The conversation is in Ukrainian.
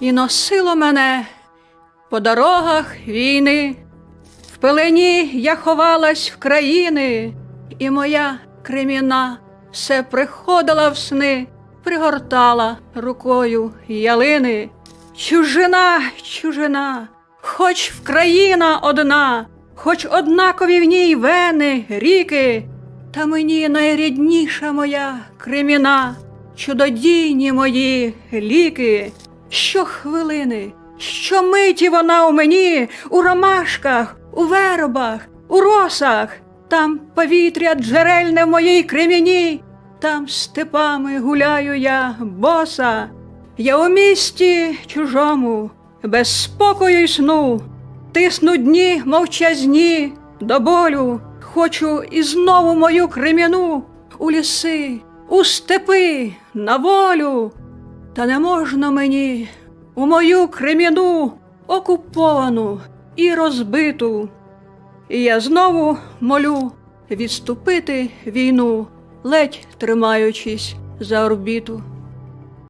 і носило мене по дорогах війни. В пелені я ховалась в країни, і моя креміна все приходила в сни, пригортала рукою ялини. Чужина, чужина, хоч в країна одна, хоч однакові в ній вени, ріки, та мені найрідніша моя креміна, чудодійні мої ліки. Щохвилини, щомиті вона у мені, у ромашках, у вербах, у росах, там повітря джерельне в моїй креміні, там степами гуляю я боса. Я у місті чужому, без спокою й сну, тисну дні мовчазні до болю, хочу і знову мою креміну у ліси, у степи, на волю. Та не можна мені у мою креміну окуповану і розбиту. І я знову молю відступити війну, ледь тримаючись за орбіту.